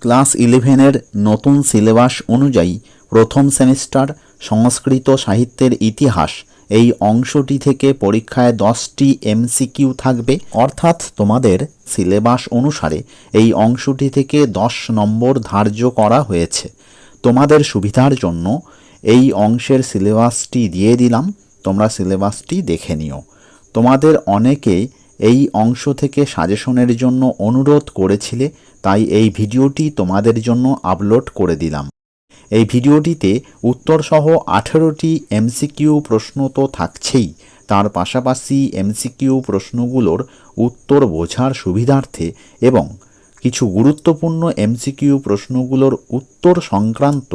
Class ইলেভেনের নতুন syllabus অনুযায়ী প্রথম সেমিস্টার সংস্কৃত সাহিত্যের ইতিহাস এই অংশটি থেকে পরীক্ষায় দশটি এমসিকিউ থাকবে। অর্থাৎ তোমাদের সিলেবাস অনুসারে এই অংশটি থেকে দশ নম্বর ধার্য করা হয়েছে। তোমাদের সুবিধার জন্য এই অংশের সিলেবাসটি দিয়ে দিলাম। তোমরা সিলেবাসটি দেখে নিও। তোমাদের অনেকে এই অংশ থেকে সাজেশনের জন্য অনুরোধ করেছিলে। তাই এই ভিডিওটি তোমাদের জন্য আপলোড করে দিলাম। এই ভিডিওটিতে উত্তরসহ আঠেরোটি এমসিকিউ প্রশ্ন তো থাকছেই, তার পাশাপাশি এমসিকিউ প্রশ্নগুলোর উত্তর বোঝার সুবিধার্থে এবং কিছু গুরুত্বপূর্ণ এমসিকিউ প্রশ্নগুলোর উত্তর সংক্রান্ত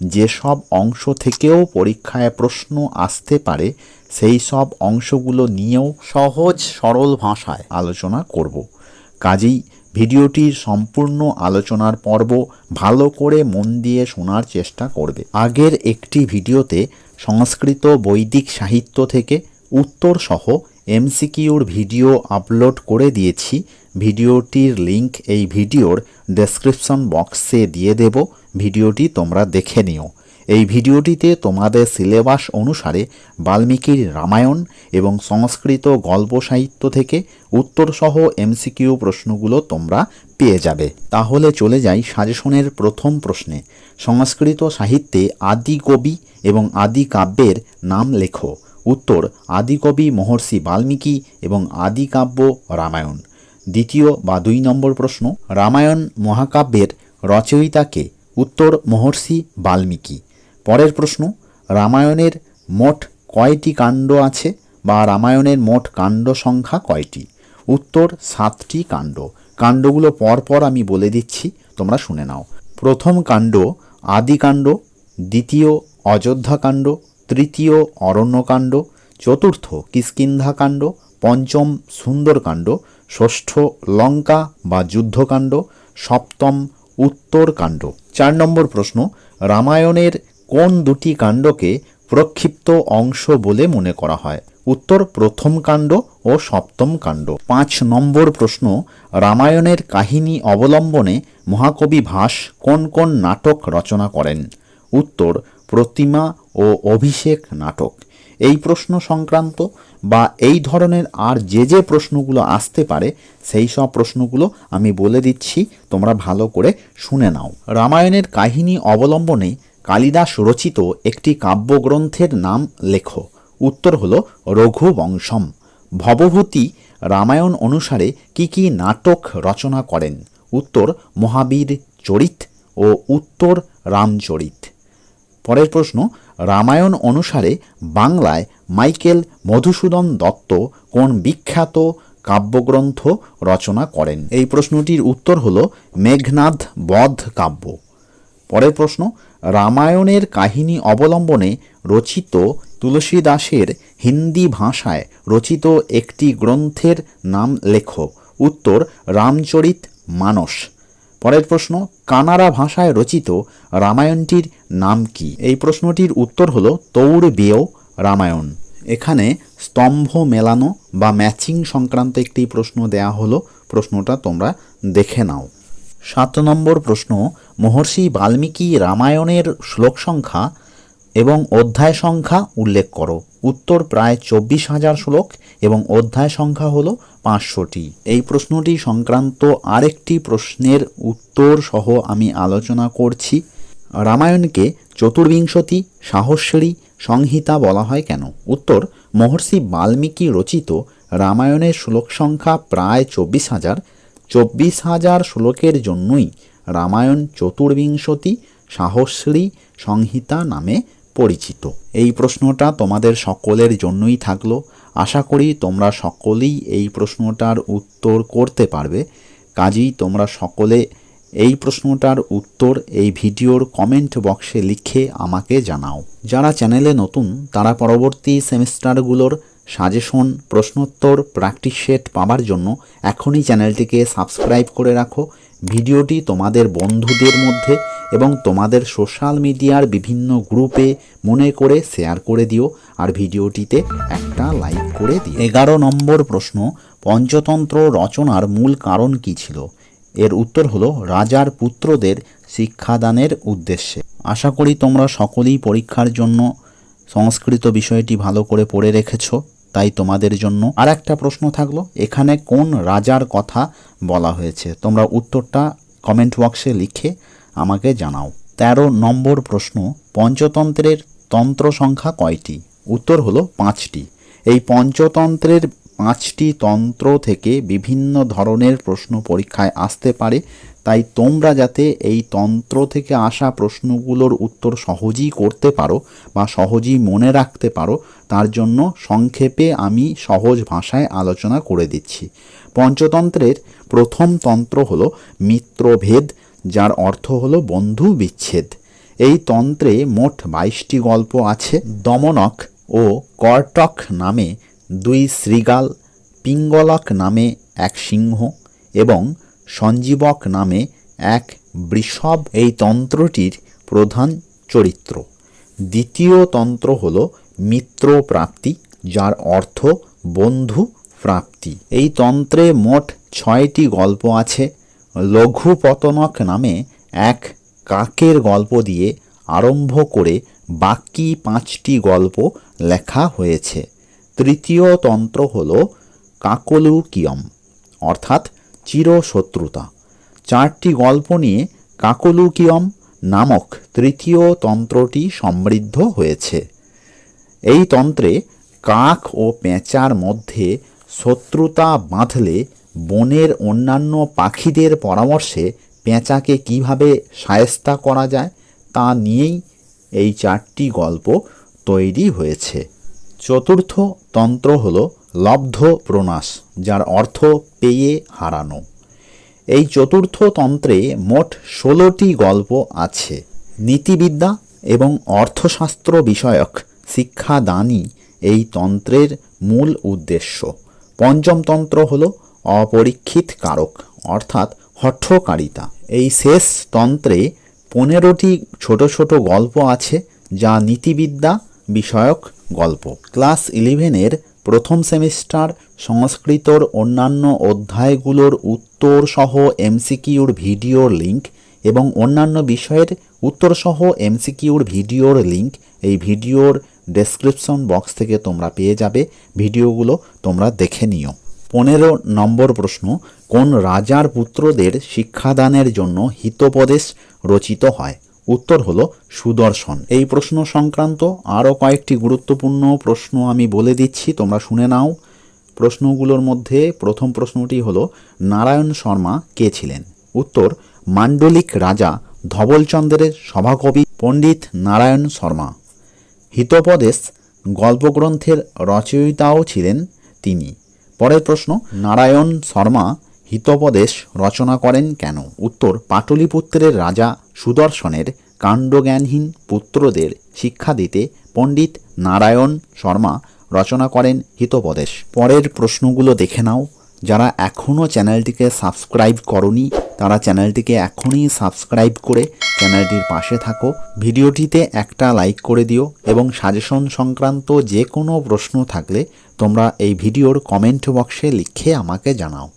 যেসব অংশ থেকেও পরীক্ষায় প্রশ্ন আসতে পারে, সেই সব অংশগুলো নিয়েও সহজ সরল ভাষায় আলোচনা করব। কাজেই ভিডিওটির সম্পূর্ণ আলোচনার পর্ব ভালো করে মন দিয়ে শোনার চেষ্টা করবে। আগের একটি ভিডিওতে সংস্কৃত বৈদিক সাহিত্য থেকে উত্তর সহ এমসিকিউর ভিডিও আপলোড করে দিয়েছি। ভিডিওটির লিংক এই ভিডিওর ডেসক্রিপশন বক্সে দিয়ে দেব। ভিডিওটি তোমরা দেখে নিও। এই ভিডিওটিতে তোমাদের সিলেবাস অনুসারে বাল্মীকির রামায়ণ এবং সংস্কৃত গল্প সাহিত্য থেকে উত্তরসহ এমসিকিউ প্রশ্নগুলো তোমরা পেয়ে যাবে। তাহলে চলে যাই সাজেশনের প্রথম প্রশ্নে। সংস্কৃত সাহিত্যে আদি কবি এবং আদি কাব্যের নাম লেখো। উত্তর আদিকবি মহর্ষি বাল্মীকি এবং আদি কাব্য রামায়ণ। দ্বিতীয় বা দুই নম্বর প্রশ্ন, রামায়ণ মহাকাব্যের রচয়িতাকে উত্তর, মহর্ষি বাল্মীকি। পরের প্রশ্ন, রামায়ণের মোট কয়টি কাণ্ড আছে বা রামায়ণের মোট কাণ্ড সংখ্যা কয়টি? উত্তর, সাতটি কাণ্ড। কাণ্ডগুলো পরপর আমি বলে দিচ্ছি, তোমরা শুনে নাও। প্রথম কাণ্ড আদিকাণ্ড দ্বিতীয় অযোধ্যাকাণ্ড তৃতীয় অরণ্যকাণ্ড, চতুর্থ কিষ্কিন্ধাকাণ্ড পঞ্চম সুন্দরকাণ্ড ষষ্ঠ লঙ্কা বা যুদ্ধকাণ্ড সপ্তম উত্তরকাণ্ড চার নম্বর প্রশ্ন, রামায়ণের কোন দুটি কাণ্ডকে প্রক্ষিপ্ত অংশ বলে মনে করা হয়? উত্তর, প্রথম কাণ্ড ও সপ্তম কাণ্ড। পাঁচ নম্বর প্রশ্ন, রামায়ণের কাহিনী অবলম্বনে মহাকবি ভাস কোন কোন নাটক রচনা করেন? উত্তর, প্রতিমা ও অভিষেক নাটক। এই প্রশ্ন সংক্রান্ত বা এই ধরনের আর যে যে প্রশ্নগুলো আসতে পারে, সেই সব প্রশ্নগুলো আমি বলে দিচ্ছি, তোমরা ভালো করে শুনে নাও। রামায়ণের কাহিনী অবলম্বনে কালিদাস রচিত একটি কাব্যগ্রন্থের নাম লেখ। উত্তর হল রঘুবংশম। ভবভূতি রামায়ণ অনুসারে কি কি নাটক রচনা করেন? উত্তর মহাবীর চরিত ও উত্তর রামচরিত পরের প্রশ্ন, রামায়ণ অনুসারে বাংলায় মাইকেল মধুসূদন দত্ত কোন বিখ্যাত কাব্যগ্রন্থ রচনা করেন? এই প্রশ্নটির উত্তর হল মেঘনাদ বধ কাব্য। পরের প্রশ্ন, রামায়ণের কাহিনী অবলম্বনে রচিত তুলসীদাসের হিন্দি ভাষায় রচিত একটি গ্রন্থের নাম লেখো। উত্তর, রামচরিত মানস। পরের প্রশ্ন, কানাড়া ভাষায় রচিত রামায়ণটির নাম কি? এই প্রশ্নটির উত্তর হল তৌড়বেয় রামায়ণ। এখানে স্তম্ভ মেলানো বা ম্যাচিং সংক্রান্ত একটি প্রশ্ন দেয়া হলো। প্রশ্নটা তোমরা দেখে নাও। সাত নম্বর প্রশ্ন, মহর্ষি বাল্মীকি রামায়ণের শ্লোক সংখ্যা এবং অধ্যায় সংখ্যা উল্লেখ করো। উত্তর প্রায় চব্বিশ হাজার শ্লোক এবং অধ্যায় সংখ্যা হলো পাঁচশোটি। এই প্রশ্নটি সংক্রান্ত আরেকটি প্রশ্নের উত্তর সহ আমি আলোচনা করছি। রামায়ণকে চতুর্বিংশতি সাহস্রী সংহিতা বলা হয় কেন? উত্তর, মহর্ষি বাল্মীকি রচিত রামায়ণের শ্লোক সংখ্যা প্রায় চব্বিশ হাজার চব্বিশ হাজার শ্লোকের জন্যই রামায়ণ চতুর্বিংশতি সাহস্রী সংহিতা নামে পরিচিত। এই প্রশ্নটা তোমাদের সকলের জন্যই থাকল। আশা করি তোমরা সকলেই এই প্রশ্নটার উত্তর করতে পারবে। কাজেই তোমরা সকলে এই প্রশ্নটার উত্তর এই ভিডিওর কমেন্ট বক্সে লিখে আমাকে জানাও। যারা চ্যানেলে নতুন, তারা পরবর্তী সেমিস্টারগুলোর সাজেশন, প্রশ্নোত্তর প্র্যাকটিস সেট পাওয়ার জন্য এখনই চ্যানেলটিকে সাবস্ক্রাইব করে রাখো। ভিডিওটি তোমাদের বন্ধুদের মধ্যে এবং তোমাদের সোশ্যাল মিডিয়ার বিভিন্ন গ্রুপে মনে করে শেয়ার করে দিও আর ভিডিওটিতে একটা লাইক করে দিও। এগারো নম্বর প্রশ্ন, পঞ্চতন্ত্র রচনার মূল কারণ কী ছিল? এর উত্তর হলো রাজার পুত্রদের শিক্ষাদানের উদ্দেশ্যে। আশা করি তোমরা সকলেই পরীক্ষার জন্য সংস্কৃত বিষয়টি ভালো করে পড়ে রেখেছ। তাই তোমাদের জন্য আর একটা প্রশ্ন থাকল, এখানে কোন রাজার কথা বলা হয়েছে? তোমরা উত্তরটা কমেন্ট বক্সে লিখে আমাকে জানাও। তেরো নম্বর প্রশ্ন, পঞ্চতন্ত্রের তন্ত্র সংখ্যা কয়টি? উত্তর হলো পাঁচটি। এই পঞ্চতন্ত্রের পাঁচটি তন্ত্র থেকে বিভিন্ন ধরনের প্রশ্ন পরীক্ষায় আসতে পারে, তাই তোমরা যাতে এই তন্ত্র থেকে আসা প্রশ্নগুলোর উত্তর সহজেই করতে পারো বা সহজেই মনে রাখতে পারো, তার জন্য সংক্ষেপে আমি সহজ ভাষায় আলোচনা করে দিচ্ছি। পঞ্চতন্ত্রের প্রথম তন্ত্র হল মিত্রভেদ, যার অর্থ হল বন্ধু বিচ্ছেদ এই তন্ত্রে মোট বাইশটি গল্প আছে, দমনক ও কর্টক নামে দুই শ্রীগাল পিঙ্গলক নামে এক সিংহ এবং সঞ্জীবক নামে এক বৃষভ। এই তন্ত্রটির প্রধান চরিত্র। দ্বিতীয় তন্ত্র হল মিত্র প্রাপ্তি যার অর্থ বন্ধু প্রাপ্তি এই তন্ত্রে মোট ছয়টি গল্প আছে। লঘুপতনক নামে এক কাকের গল্প দিয়ে আরম্ভ করে বাকি পাঁচটি গল্প লেখা হয়েছে। তৃতীয় তন্ত্র হল কাকলুকিয়ম, অর্থাৎ চিরশত্রুতা। চারটি গল্প নিয়ে কাকলুকিয়ম নামক তৃতীয় তন্ত্রটি সমৃদ্ধ হয়েছে। এই তন্ত্রে কাক ও পেঁচার মধ্যে শত্রুতা বাঁধলে বনের অন্যান্য পাখিদের পরামর্শে পেঁচাকে কীভাবে সায়স্তা করা যায় তা নিয়েই এই চারটি গল্প তৈরি হয়েছে। চতুর্থ তন্ত্র হল লব্ধ প্রণাস যার অর্থ পেয়ে হারানো। এই চতুর্থ তন্ত্রে মোট ষোলোটি গল্প আছে। নীতিবিদ্যা এবং অর্থশাস্ত্র বিষয়ক শিক্ষাদানই এই তন্ত্রের মূল উদ্দেশ্য। পঞ্চম তন্ত্র হল অপরীক্ষিত কারক, অর্থাৎ হঠকারিতা। এই শেষ তন্ত্রে পনেরোটি ছোট ছোট গল্প আছে, যা নীতিবিদ্যা বিষয়ক গল্প। ক্লাস ইলেভেনের প্রথম সেমিস্টার, সংস্কৃতর অন্যান্য অধ্যায়গুলোর উত্তর সহ এমসিকিউর ভিডিওর লিঙ্ক এবং অন্যান্য বিষয়ের উত্তর সহ এমসিকিউর ভিডিওর লিঙ্ক এই ভিডিওর ডেসক্রিপশন বক্স থেকে তোমরা পেয়ে যাবে। ভিডিওগুলো তোমরা দেখে নিও। পনেরো নম্বর প্রশ্ন, কোন রাজার পুত্রদের শিক্ষাদানের জন্য হিতোপদেশ রচিত হয়? উত্তর হলো সুদর্শন। এই প্রশ্ন সংক্রান্ত আরও কয়েকটি গুরুত্বপূর্ণ প্রশ্ন আমি বলে দিচ্ছি, তোমরা শুনে নাও। প্রশ্নগুলোর মধ্যে প্রথম প্রশ্নটি হলো, নারায়ণ শর্মা কে ছিলেন? উত্তর মান্ডলিক রাজা ধবলচন্দ্রের সভাকবি পণ্ডিত নারায়ণ শর্মা। হিতোপদেশ গল্পগ্রন্থের রচয়িতাও ছিলেন তিনি। পরের প্রশ্ন, নারায়ণ শর্মা হিতোপদেশ রচনা করেন কেন? উত্তর, পাটলিপুত্রের রাজা সুদর্শনের কাণ্ডজ্ঞানহীন পুত্রদের শিক্ষা দিতে পণ্ডিত নারায়ণ শর্মা রচনা করেন হিতোপদেশ। পরের প্রশ্নগুলো দেখে নাও। যারা এখনও চ্যানেলটিকে সাবস্ক্রাইব করনি, তারা চ্যানেলটিকে এখনই সাবস্ক্রাইব করে চ্যানেলটির পাশে থাকো। ভিডিওটিতে একটা লাইক করে দিও এবং সাজেশন সংক্রান্ত যে কোনো প্রশ্ন থাকলে তোমরা এই ভিডিওর কমেন্ট বক্সে লিখে আমাকে জানাও।